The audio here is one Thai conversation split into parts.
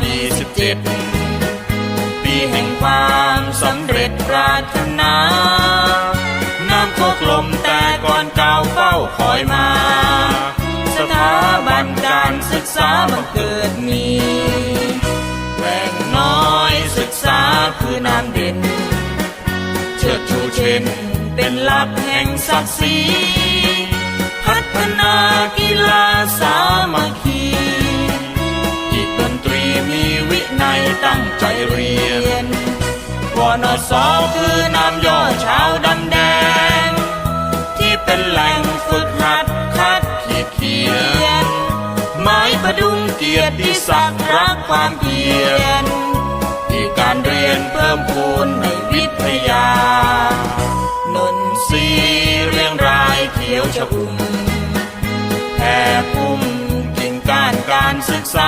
ปีสิบเจ็ดปีแห่งความสำเร็จปรารถนา น้ำโคกลมแต่ก่อนเก่าเฝ้าคอยมา สถาบันการศึกษาบังเกิดมีแหล่งน้อยศึกษาคือน้ำเด่น เชิดชูเช่นเป็นหลักแห่งศักดิ์ศรี ตั้งใจเรียนวอนสอคือนามย่อชาวดำแดง ที่เป็นแหล่งฝึกหัดคัดขีดเขียนหมายประดุงเกียรติศักดิ์รักความเพียรที่การเรียนเพิ่มพูนในวิทยานนทรีเรียงรายเขียวชอุ่มแผ่พุ่มกิ่งก้านการศึกษา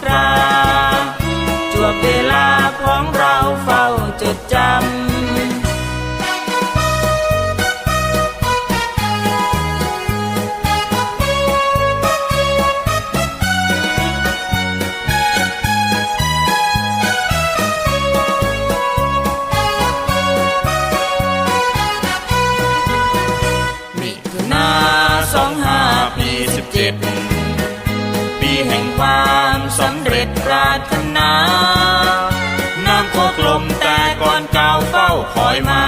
ครา จวบเวลาของเราเฝ้าจดจำ แห่งความสำเร็จปรารถนา น้ำโคกลมแต่ก่อนเก่าเฝ้าคอยมา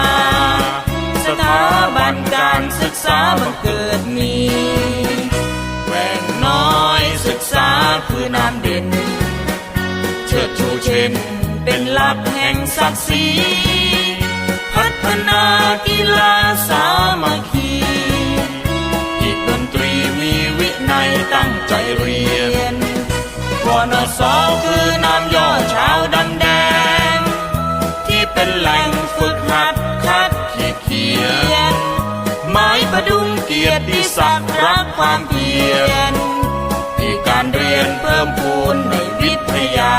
สถาบันการศึกษาบังเกิดมีแหว่งน้อยศึกษาคือน้ำเด่น เชิดชูเช่นเป็นหลักแห่งศักดิ์ศรี ตั้งใจเรียนวอนสอคือนามย่อชาวดำแดง ที่เป็นแหล่งฝึกหัดคัดขีดเขียนหมายประดุงเกียรติศักดิ์รักความเพียรที่การเรียนเพิ่มพูนในวิทยา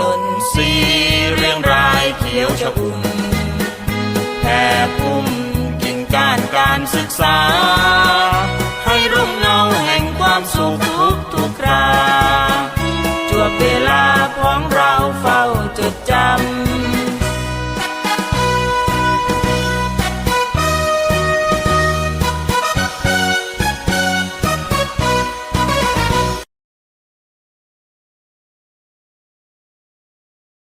นนทรีเรียงรายเขียวชอุ่มแผ่พุ่มกิ่งก้านการศึกษา